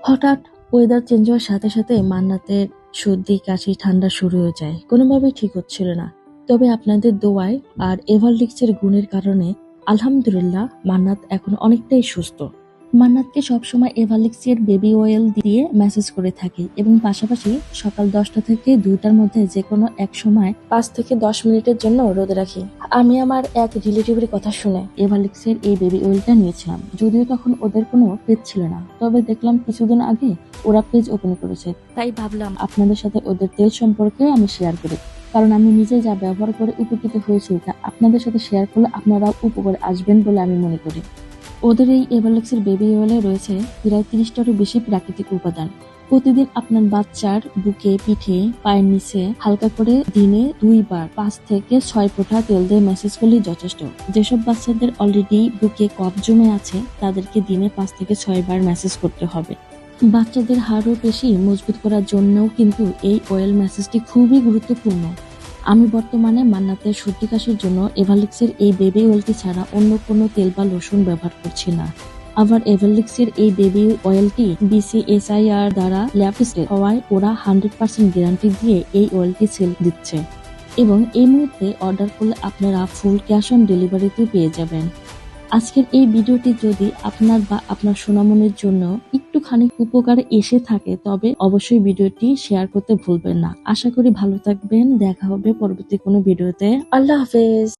হঠাৎ weather change হওয়ার সাথে সাথে মান্নাতের সর্দি, কাশি, ঠান্ডা শুরু হয়ে যায়। কোনোভাবেই ঠিক হচ্ছিল না। তবে আপনাদের দোয়ায় আর এভারলিক্সের গুণের কারণে আলহামদুলিল্লাহ মান্নাত এখন অনেকটাই সুস্থ। মান্নাতকে সবসময় এভারলিক্সের বেবি অয়েল দিয়ে মেসেজ করে থাকি এবং পাশাপাশি সকাল দশটা থেকে দুইটার মধ্যে যে কোনো এক সময় পাঁচ থেকে দশ মিনিটের জন্য রোদে রাখি। আমি আমার এক রিলেটিভের কথা শুনে এভালিক্সের এই বেবি অয়েলটা নিয়েছিলাম যদিও তখন ওদের কোনো পেজ ছিল না। তবে দেখলাম কিছুদিন আগে ওরা পেজ ওপেন করেছে। তাই ভাবলাম আপনাদের সাথে ওদের তেল সম্পর্কে আমি শেয়ার করি কারণ আমি নিজে যা ব্যবহার করে উপকৃত হয়েছি তা আপনাদের সাথে শেয়ার করলে আপনারাও উপকারে আসবেন বলে আমি মনে করি। ওদের এই এভারলেক্সের বেবি অয়েলে রয়েছে প্রায় তিরিশটারও বেশি প্রাকৃতিক উপাদান। প্রতিদিন আপনার বাচ্চার বুকে, পিঠে, পায়ের নিচে হালকা করে দিনে দুইবার পাঁচ থেকে ছয় ফোঁটা তেল দিয়ে ম্যাসেজ করলেই যথেষ্ট। যেসব বাচ্চাদের অলরেডি বুকে কফ জমে আছে, তাদেরকে দিনে পাঁচ থেকে ছয় বার ম্যাসেজ করতে হবে। বাচ্চাদের হাড়ও পেশি মজবুত করার জন্যও কিন্তু এই অয়েল ম্যাসেজটি খুবই গুরুত্বপূর্ণ। আমি বর্তমানে মান্নাতের সর্দি কাশির জন্য এভালিক্সের এই বেবি অয়েলটি ছাড়া অন্য কোনো তেল বা লোশন ব্যবহার করছি না। আবার এভালিক্সের এই বেবি অয়েলটি বিসিএসআইআর দ্বারা ল্যাপিস্টেড হওয়ায় ওরা হান্ড্রেড পার্সেন্ট গ্যারান্টি দিয়ে এই অয়েলটি সেল দিচ্ছে। এবং এই মুহূর্তে অর্ডার করলে আপনারা ফুল ক্যাশ অন ডেলিভারিতে পেয়ে যাবেন। আজকের এই ভিডিওটি যদি আপনার বা আপনার সোনামনের জন্য একটুখানি উপকারে এসে থাকে, তবে অবশ্যই ভিডিওটি শেয়ার করতে ভুলবেন না। আশা করি ভালো থাকবেন। দেখা হবে পরবর্তী কোনো ভিডিওতে। আল্লাহ হাফেজ।